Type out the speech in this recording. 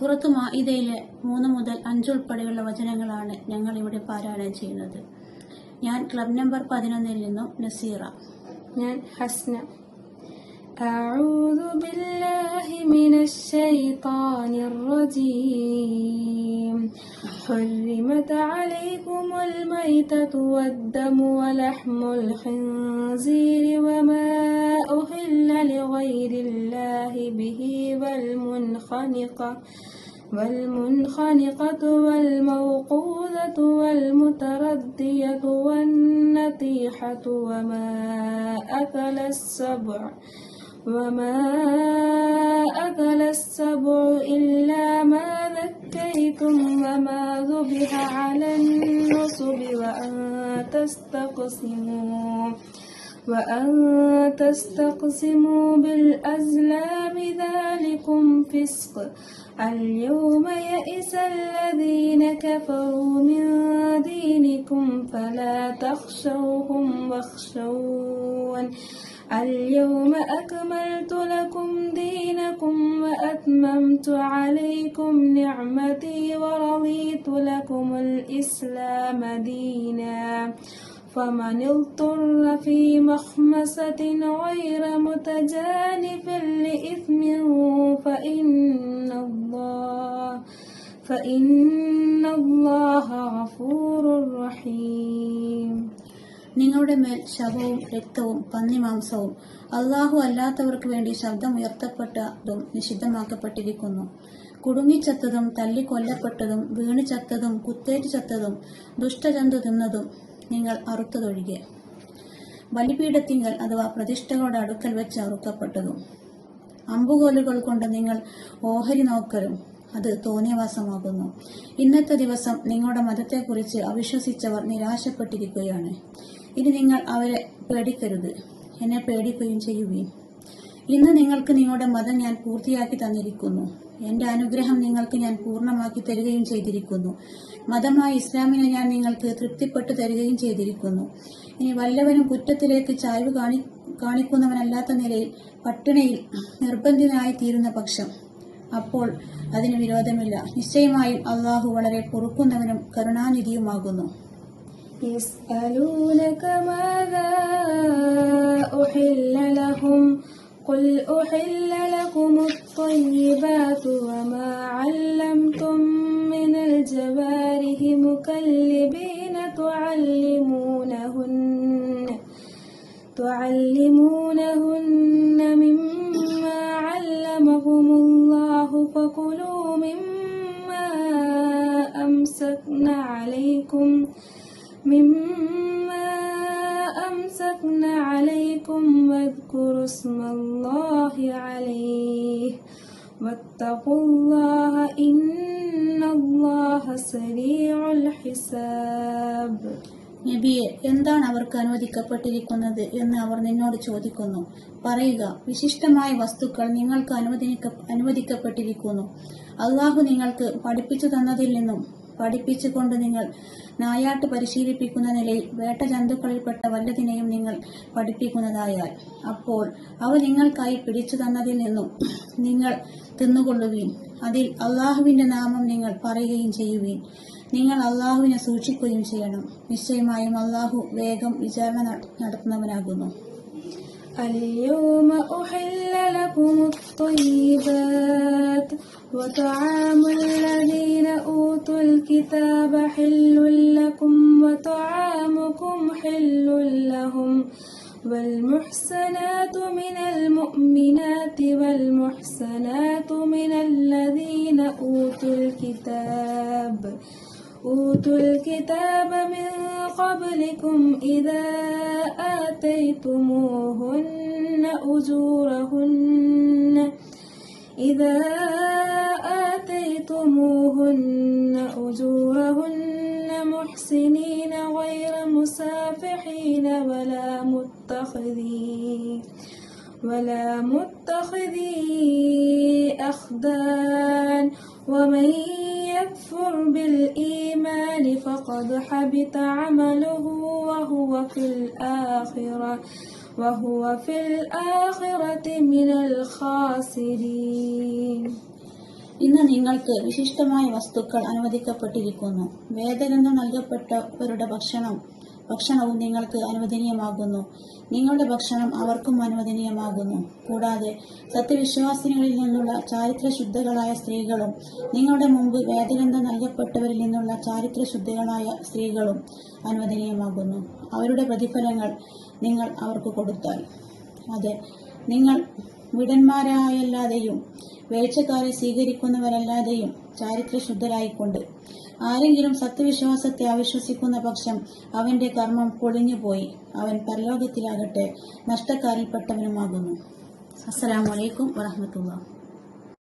സൂറത്ത് മാഇദയിലെ മൂന്ന് മുതൽ അഞ്ചുൾപ്പെടെയുള്ള വചനങ്ങളാണ് ഞങ്ങൾ ഇവിടെ പാരായണം ചെയ്യുന്നത് ഞാൻ ക്ലബ് നമ്പർ പതിനൊന്നിൽ നിന്നും നസീറ ഞാൻ ഹസ്ന أعوذ بالله من الشيطان الرجيم حرمت عليكم الميتة والدم ولحم الخنزير وما أهل لغير الله به والمنخنقة والمنخنقة والموقوذة والمتردية والنطيحة وما أكل السبع وما أكل السبع إلا ما ذكيتم وما ذبح على النصب وأن تستقسموا وأن تستقسموا بالأزلام ذلكم فسق. اليوم يئس الذين كفروا من دينكم فلا تخشوهم واخشون. اليوم أكملت لكم دينكم وأتممت عليكم نعمتي ورضيت لكم الإسلام دينا. فمن اضطر في مخمسة غير متجانف لإثم فإن الله فإن الله غفور رحيم. നിങ്ങളുടെ മേൽ ശവവും രക്തവും പന്നിമാംസവും അള്ളാഹു അല്ലാത്തവർക്ക് വേണ്ടി ശബ്ദം ഉയർത്തപ്പെട്ടതും നിഷിദ്ധമാക്കപ്പെട്ടിരിക്കുന്നു. കുടുങ്ങിച്ചത്തതും തല്ലിക്കൊല്ലപ്പെട്ടതും വീണ് ചത്തതും കുത്തേറ്റ് ചത്തതും ദുഷ്ടജന്തു തിന്നതും നിങ്ങൾ അറുത്തതൊഴികെ. ബലിപീഠത്തിങ്കൽ അഥവാ പ്രതിഷ്ഠകളുടെ അടുക്കൽ വെച്ച് അറുക്കപ്പെട്ടതും. അമ്പുകോലുകൾ കൊണ്ട് നിങ്ങൾ ഓഹരി നോക്കലും അത് തോന്നിയവാസമാകുന്നു. ഇന്നത്തെ ദിവസം നിങ്ങളുടെ മതത്തെക്കുറിച്ച് അവിശ്വസിച്ചവർ നിരാശപ്പെട്ടിരിക്കുകയാണ്. ഇനി നിങ്ങൾ അവരെ പേടിക്കരുത്. എന്നെ പേടിക്കുകയും ചെയ്യുകയും ഇന്ന് നിങ്ങൾക്ക് നിങ്ങളുടെ മതം ഞാൻ പൂർത്തിയാക്കി തന്നിരിക്കുന്നു. എന്റെ അനുഗ്രഹം നിങ്ങൾക്ക് ഞാൻ പൂർണമാക്കി തരികയും ചെയ്തിരിക്കുന്നു. മതമായ ഇസ്ലാമിനെ ഞാൻ നിങ്ങൾക്ക് തൃപ്തിപ്പെട്ടു തരികയും ചെയ്തിരിക്കുന്നു. ഇനി വല്ലവനും കുറ്റത്തിലേക്ക് ചായ്വ് കാണി കാണിക്കുന്നവനല്ലാത്ത നിലയിൽ പട്ടിണിയിൽ നിർബന്ധിതനായി തീരുന്ന പക്ഷം. അപ്പോൾ അതിന് വിരോധമില്ല. നിശ്ചയമായും അള്ളാഹു വളരെ പൊറുക്കുന്നവനും കരുണാനിധിയുമാകുന്നു. يسألونك ماذا أحل لهم؟ قل أحل لكم الطيبات وما علمتم من الجوارح مكلبين تعلمونهن تعلمونهن مما علمكم الله فكلوا مما أمسكن عليكم. مما أمسكن عليكم واذكروا اسم الله عليه واتقوا الله إن الله سريع الحساب നബിയെ എന്താണ് അവർക്ക് അനുവദിക്കപ്പെട്ടിരിക്കുന്നത് എന്ന് അവർ നിന്നോട് ചോദിക്കുന്നു പറയുക വിശിഷ്ടമായ വസ്തുക്കൾ നിങ്ങൾക്ക് അനുവദിക്ക അനുവദിക്കപ്പെട്ടിരിക്കുന്നു അള്ളാഹു നിങ്ങൾക്ക് പഠിപ്പിച്ചു തന്നതിൽ നിന്നും പഠിപ്പിച്ചുകൊണ്ട് നിങ്ങൾ നായാട്ട് പരിശീലിപ്പിക്കുന്ന നിലയിൽ വേട്ട ജന്തുക്കളിൽപ്പെട്ട വല്ലതിനെയും നിങ്ങൾ പഠിപ്പിക്കുന്നതായാൽ അപ്പോൾ അവ നിങ്ങൾക്കായി പിടിച്ചു തന്നതിൽ നിന്നും നിങ്ങൾ തിന്നുകൊള്ളുകയും അതിൽ അള്ളാഹുവിന്റെ നാമം നിങ്ങൾ പറയുകയും ചെയ്യുകയും നിങ്ങൾ അള്ളാഹുവിനെ സൂക്ഷിക്കുകയും ചെയ്യണം നിശ്ചയമായും അള്ളാഹു വേഗം വിചാരണ നട- നടത്തുന്നവനാകുന്നു اليوم أحل لكم الطيبات وطعام الذين أوتوا الكتاب حل لكم وطعامكم حل لهم والمحسنات من المؤمنات والمحسنات من الذين أوتوا الكتاب. أوتوا الكتاب من قبلكم إذا آتيتموهن أجورهن إذا آتيتموهن أجورهن محسنين غير مسافحين ولا متخذي ولا متخذي أخدان. ومن يكفر بالإيمان فقد حبط عمله وهو في الآخرة. وهو في الآخرة من الخاسرين ഇന്ന് നിങ്ങൾക്ക് വിശിഷ്ടമായ വസ്തുക്കൾ അനുവദിക്കപ്പെട്ടിരിക്കുന്നു വേദഗ്രന്ഥം നൽകപ്പെട്ടവരുടെ ഭക്ഷണം ഭക്ഷണവും നിങ്ങൾക്ക് അനുവദനീയമാകുന്നു. നിങ്ങളുടെ ഭക്ഷണം അവർക്കും അനുവദനീയമാകുന്നു. കൂടാതെ സത്യവിശ്വാസിനികളിൽ നിന്നുള്ള ചാരിത്രശുദ്ധകളായ സ്ത്രീകളും നിങ്ങളുടെ മുമ്പ് വേദഗ്രന്ഥം നൽകപ്പെട്ടവരിൽ നിന്നുള്ള ചാരിത്രശുദ്ധകളായ സ്ത്രീകളും അനുവദനീയമാകുന്നു. അവരുടെ പ്രതിഫലങ്ങൾ നിങ്ങൾ അവർക്ക് കൊടുത്താൽ. അതെ നിങ്ങൾ വിടന്മാരായല്ലാതെയും വേഴ്ചക്കാരെ സ്വീകരിക്കുന്നവരല്ലാതെയും ചാരിത്രശുദ്ധരായിക്കൊണ്ട് ആരെങ്കിലും സത്യവിശ്വാസത്തെ അവിശ്വസിക്കുന്ന പക്ഷം അവന്റെ കർമ്മം പൊളിഞ്ഞുപോയി. അവൻ പരലോകത്തിലാകട്ടെ നഷ്ടക്കാരിൽപ്പെട്ടവനുമാകുന്നു. അസ്സലാമലൈക്കും വറഹമത്തുള്ള